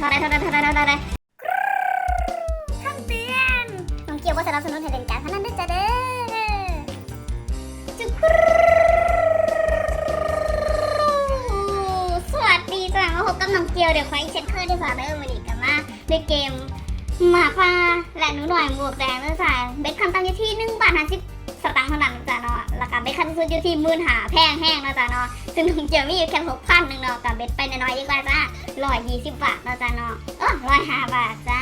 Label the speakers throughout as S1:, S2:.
S1: ท่าไรเท่าไรเท่าไรเท่าไรเท่าไรคำเตือนน้องเกี่ยวว่าสนับสนุนให้เล่นการพนันด้วยจ้าเด้อจุกรูสวัสดีจ้ามาพบกับน้องเกียวเดี๋ยวคอยเช็ดเครื่องด้วยจ้าเด้อวันนี้กันมาในเกมหมาป่าและหนูหน่อยหมวกแดงด้วยจ้าเบ็ดคันตั้งอยู่ที่หนึ่งบาทห้าสิบ สตางค์เท่านั้นจ้าเนาะแล้วก็เบ็ดคันสุดอยู่ที่หมื่นหาแพงแห้งเนาะจ้าเนาะซึ่งน้องเกียวมีอยู่แค่หกพันหนึ่งเนาะกับเบ็ดไปน้อยๆดีกว่าจ้าร้อยยี่สิบบาทเนาะจ้าเนาะเออร้อยห้าบาทจ้า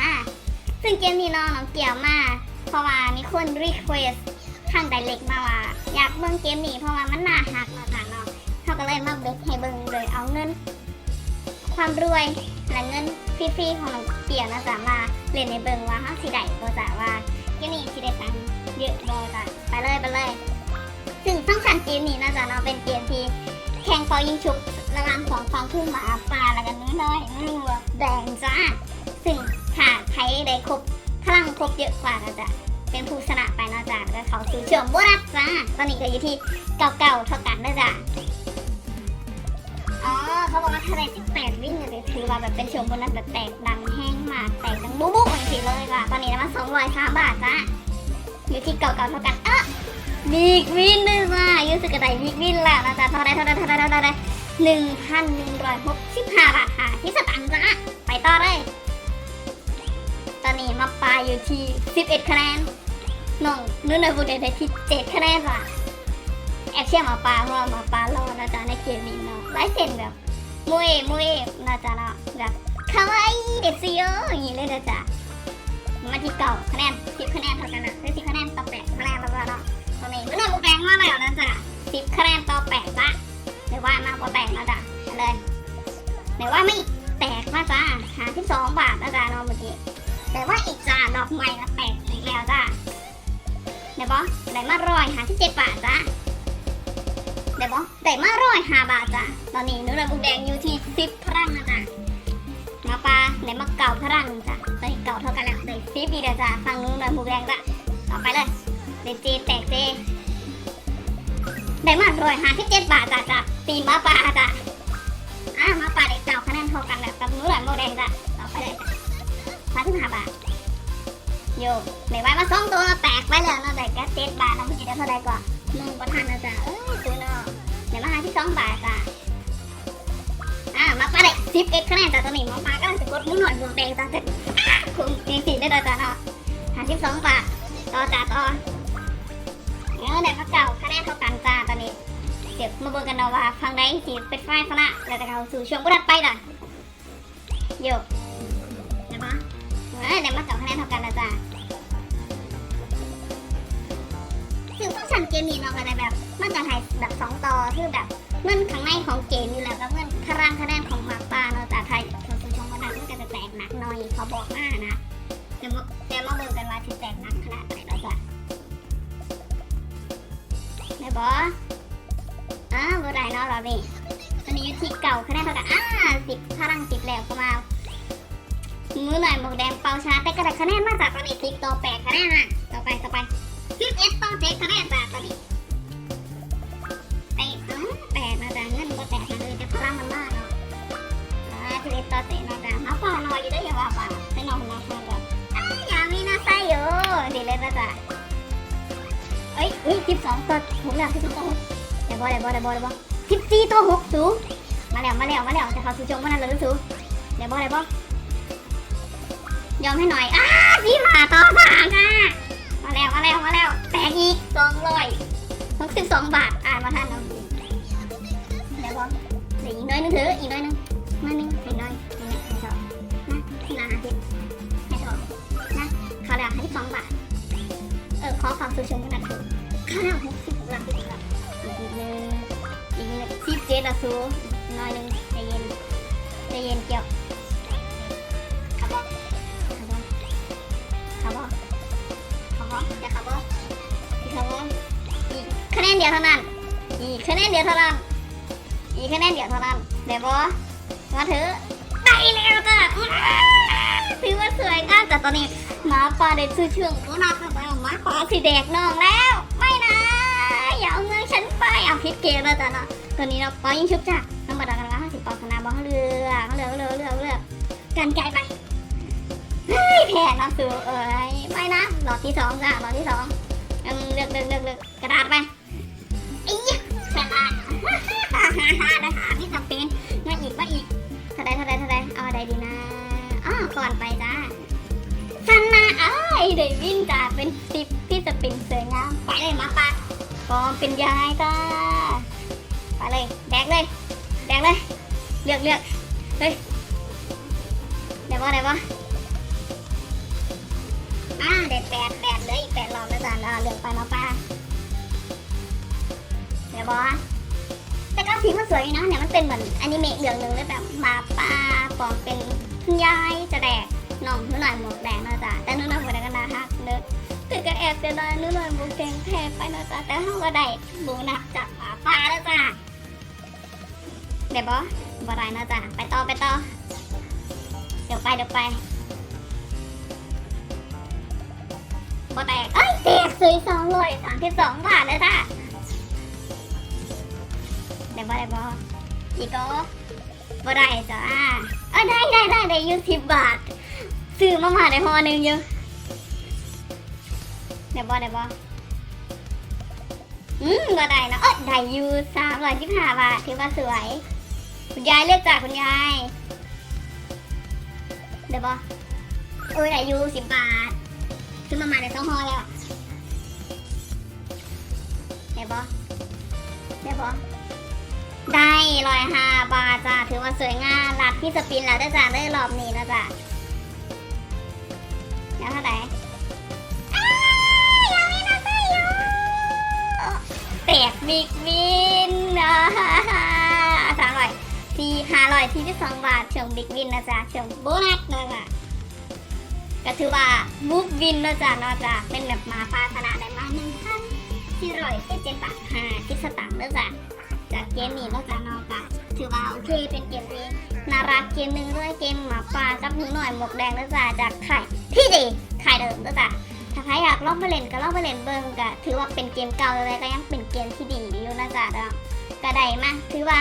S1: ซึ่งเกมนี้เนาะน้องเกี่ยวมาเพราะว่ามีคนรีเควสทางไดเรกมาว่าอยากเบิ่งเกมนี้เพราะว่ามันน่าฮักเนาะจ้าเนาะเขาก็เลยมาเบ็ดให้เบิ่งเลยเอาเงิน ความรวยและเงินฟรีๆของน้องเกี่ยวเนาะจ้ามาเล่นในเบิ่งว่าเขาสิได้บ่จ้าว่าเกมนี้สิได้ตังค์ เยอะบ่จ้าไปเลยไปเลยซึ่งต้องการเกมนี้นะจ้าเนาเป็นเกมที่แข่งเปายิงฉุบระหว่างสองฝั่งคือหมาป่าแล้วกันน้อยๆรัวแดงจ้าซึ่งถ้าใครได้ครบพลังครบเยอะกว่าก็จะเป็นผู้ชนะไปนะจ้าแล้วเขาสู่เชื่อมโบนัสจ้าตอนนี้ก็อยู่ที่เก่าๆเท่ากันนะจ้าอ๋อเขาบอกว่าถ้าได้18วิ่งเนี่ยถือว่าแบบเป็นเชื่อมโบนัสแบบแตกดังแห้งมากแตกดังบุ๊บๆอย่างนี้เลยค่ะตอนนี้นะมัน203บาทจ้า อยู่ที่เก่าๆเท่ากันเอ๊ะบิ๊กวินด้วยจ้ายูสึกระไดบิ๊กวินแล้วนะจ๊ะเท่าไรเท่าไรเท่าไรเท่าไรหนึ่งพันหนึ่งร้อยหกสิบห้าบาทค่ะที่สตังค์จ้าไปต่อเลย ตอนนี้มาปลาอยู่ที่สิบเอ็ดคะแนนน้องนุ่นในบุเดได้ที่เจ็ดคะแนนจ้ะแอบเชื่อมาปลาเพราะว่ามาปลารอนะจ๊ะในเกมนี้เนาะไล่เส้นแบบมุ้ยมุ้ยนะจ๊ะเนาะแบบคาวาอิเด็ดซิโออย่างนี้เลยนะจ๊ะ มาที่เก่าคะแนนสิบคะแนนเท่ากันนะได้สิบคะแนนต่อแปดคะแนนแล้วก็เนาะตอนนี้ก็ได้บุแปลงมาแล้วนะจ๊ะสิบคะแนนต่อแปดจ้ะไหนว่ามากกว่าแปดนะจ๊ะเลยไหนว่าไม่แตกนะจ๊ะหาที่สองบาทนะจ๊ะน้องเมื่อกี้แต่ว่าอีกจ้าดอกใหม่ละแตกอีกแล้วจ้ะเดี๋ยวบอได้มาร้อยหาที่เจ็ดบาทจ้ะเดี๋ยวบอได้มาร้อยห้าบาทจ้ะตอนนี้หนูเลยบุแดงอยู่ที่สิบพลังนะจ๊ะมาปลาได้มาเก่าพลังจ้ะตอนนี้เก่าเท่ากันแล้ว ได้สิบอีกแล้วจะฟังหนู้นเลยบุแดงจ้ะต่อไปเลยเดนเจแตกเจได้มาร้อยหาสิบเจ็ดบาทจ้ะจ้ะตีมาปลาจ้ะอะมาปลาเด็กเก่าคะแนนเท่ากันแบบกับหนูหลานโมแดงจ้ะต่อไปเลยสามสิบห้าบาทโยไม่ไหวมาสองตัวแตกไปแล้วเนาะแต่แค่เจ็ดบาทน้องพี่ได้เท่าไรก่อนมึงประทานนะจ๊ะเอ้ยซื้อนาะเดี๋ยวมาหาที่สองบาทจ้ะอะมาปลาเด็กสิบเอ็ดคะแนนจ้ะตอนนี้มาปลาก็จะกดมือหน่อยหมวกแดงจ้ะ แต่คุณมีสีได้เลยจ้ะเนาะหาสิบสองบาทต่อจ้ะต่อเออแต่พระเก่าคะแนนเท่ากันจ้าตอนนี้เดี๋ยวมาเบิ่งกันเนาะว่าฟังได้สิเป็นฝ่ายชนะแล้วแต่เขาสู่ช่วงบุรัดไปล่ะโยกเดี๋ยวมาเออเดี๋ยวมาเก่าคะแนนเท่ากันนะจ้าซึ่งฟังก์ชันเกมนี้เนาะก็ได้แบบมันจะให้แบบสองต่อคือแบบเงื่อนข้างในของเกมอยู่แล้วกับเงื่อนคารางคะแนนของหมากป่าเน อยเขาบอกมานะเดี๋ยวมาเดี๋ยวมาเบิ่งกันว่าจะแตกหนักขนาดไหนเนาะจ้ะไหนบออ่าบ่ได้เนาะเรานี่ตอนนี้อยู่ที่เก่าคะแนนเท่ากันอ่าสิบพลังสิบแล้วก็มามือหน่อยหมวกแดงเป่าชนะแต่ก็ได้คะแนนมาจากตอนนี้สิบต่อแปดคะแนนอะต่อไปต่อไปสิบเอ็ดต่อเจ็ดคะแนนจากตอนนี้ไอ้อ๋อแปดนะจ๊ะเงินก็แตกเลยแต่พลังมันมากเนาะอ่าสิบเอ็ดต่อเจ็ดนะจ๊ะมาป่านาป่าไปนอนนะค่ะแบบอ้าวอย่ามีนาไซโยดีเลยนะจ๊ะเอ้ยอุ้ยสิบสองตัวหกแล้วสิบสองตัวหกเดี๋ยวบอเดี๋ยวบอเดี๋ยวบอเดี๋ยวบอสิบสี่ตัวหกสูมาแล้วมาแล้วมาแล้วจะเขาสูจงมานั่นเลยสูเดี๋ยวบอเดี๋ยวบอยอมให้หน่อยอ้าพี่หมาต่อสามอะมาแล้วมาแล้วมาแล้วแตกอีกสองร้อยหกสิบสองบาทอ่านมาท่านเอาเดี๋ยวบอเดี๋ยวอีกน้อยนึงเถอะอีกน้อยนึงน้อยนึง ขอความสุชมกันนะคือข้าวหกสิบหลังสิบหลังอีกนิดนึงอีกนิดนึงสิบเจ็ดละสูน้อยหนึงใจเย็นใจเย็นเกี่ยวขับบ่ขับบ่ขับบ่ขับบ่จะขับบ่อีกขับบ่อีกคะแนนเดียวเท่านั้น อีกคะแนนเดียวเท่านั้น อีกคะแนนเดียวเท่านั้นเดี๋ยวบ่มาถือได้แล้วจ้ะถือว่าสวยงามแต่ตอนนี้หมาป่าได้ซื้อเชื่องก็น่าข้าไป มาป่าสีแดกน้องแล้ว ไม่นะ อย่าเอาเมืองฉันไปเอาพิษเกมแล้วจ้ะเนาะตัวนี้เราปอยิงชุบจ้ะธรรมดากันว่าห้าสิบปอนด์ชนะบอลเรือเรือเรือเรือเรือกันไกลไปเฮ้ยแพ้นะสูเอ้ยไม่นะหลอดที่สองจ้ะหลอดที่สองเลือกเลือกเลือกเลือกกระดาษไปไอ้ยกระดาษฮ่าฮ่าฮ่าได้หาพี่สเปนมาอีกมาอีกเท่าไรเท่าไรเท่าไรเอาอะไรดีนะอ้าวก่อนไป ได้วินจ้าเป็นสิบที่สปินสวยงามไปเลยมาปะฟอร์มเป็นยายจ้าไปเลยแดกเลยแดกเลยเลือกเลือกเฮ้ยเดี๋ยวว่าเดี๋ยวว่าอ่าเด็ดแปดแปดเลยอีกแปดรอบแล้วจ้ะอ่าเลือกไปมาป้าเดี๋ยวว่าแต่ก็สีมันสวยอยู่นะเนี่ยมันเป็นเหมือนอนิเมะเหลืองหนึ่งเลยแบบมาป้าปอกเป็นคุณยายจะแดก น้องนุ่นหน่อยหมวกแดงนะจ๊ะแต่นุ่นหน่อยหมวกแดงก็น่าฮักเด้อแต่ก็แอบเสียดายนุ่นหน่อยหมวกแดงแพ้ไปนะจ๊ะแต่เขาก็ได้โบูนัสจากหมาป้าแล้วจ้ะเดี๋ยวบอบ่ได้นะจ๊ะไปต่อไปต่อเดี๋ยวไปเดี๋ยวไปบ่แตกเอ้ยแตกซื้อสองร้อยสามสิบสองบาทเลยจ้ะเดี๋ยวบ่ได้บ่อีกก็บ่ได้จ้ะเออได้ได้ได้ได้อยูสิบบาท ซื้อมามาได้ห่อหนึ่งอยู่เดี๋ยวบ่ได้บ่อืมบ่ได้นะเออได้อยู่สามร้อยสิบห้าบาทถือว่าสวย คุณยายเลือกจากคุณยาย เดี๋ยวบอโอ้ยอายุสิบบาทขึ้นมาหม่ในต้องฮอแล้วเดี๋ยวบอเดี๋ยวบอได้ร้อยห้าบาทจ้ะถือว่าสวยงามรับพี่สปินแล้วได้จ้ะได้รอบนี้นะจ้ะแล้ว เท่าไหร่อ้ายยังไม่น่าใช่อยู่แตกบิ๊กวินนะสามร้อยสี่ห้าร้อยสี่สิบสองบาทเชิงบิ๊กวินนะจ๊ะเชิงโบนัสนะจ๊ะก็ถือว่าบุ๊กวินนะจ๊ะนาะจ๊ะเป็นแบบหมาปาขนาดได้มาหนึ่งพันสี่ร้อยสิบเจ็ดบาทห้าสิบสตางค์นะจ๊ะจากเกมนี้นะจ๊ะนาะจ๊ะถือว่าโอเคเป็นเกมที่น่ารักเกมหนึ่งด้วยเกมหมาป่ากับหนูหน่อยหมวกแดงนะจ๊ะจากไข่ ที่ดีไข่เดิมนะจ๊ะถ้าใครอยากลองไปเล่นก็ลองไปเล่นเบิ่งก็ถือว่าเป็นเกมเก่าเลยก็ยังเป็นเกมที่ดีอยู่นะจ๊ะเนาะก็ได้มาถือว่า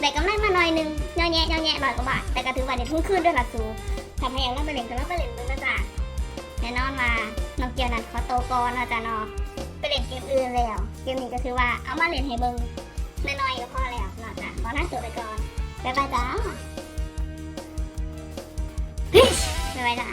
S1: ได้กำไรมาหน่อยหนึงเงาแงะเงาแงะร้อยกว่าบาทแต่ก็ถือว่าเดี๋ยวทุ่งคืนด้วยละสูทำให้ยังรับไปเล่นก็รับไปเล่นด้วยนะจ๊ะแน่นอนมาน้องเกียวนั้นขอโตวก่อนนะจ๊ะเนาะไปเล่นเกมอื่นแล้วเกมนี้ก็ถือว่าเอามาเล่นให้เบิ่งน้อยๆก็พอแล้วเนาะจ๊ะขอหน้าตัวไปก่อนบ๊ายบายจ้าเฮ้ยบ๊ายบายจ้า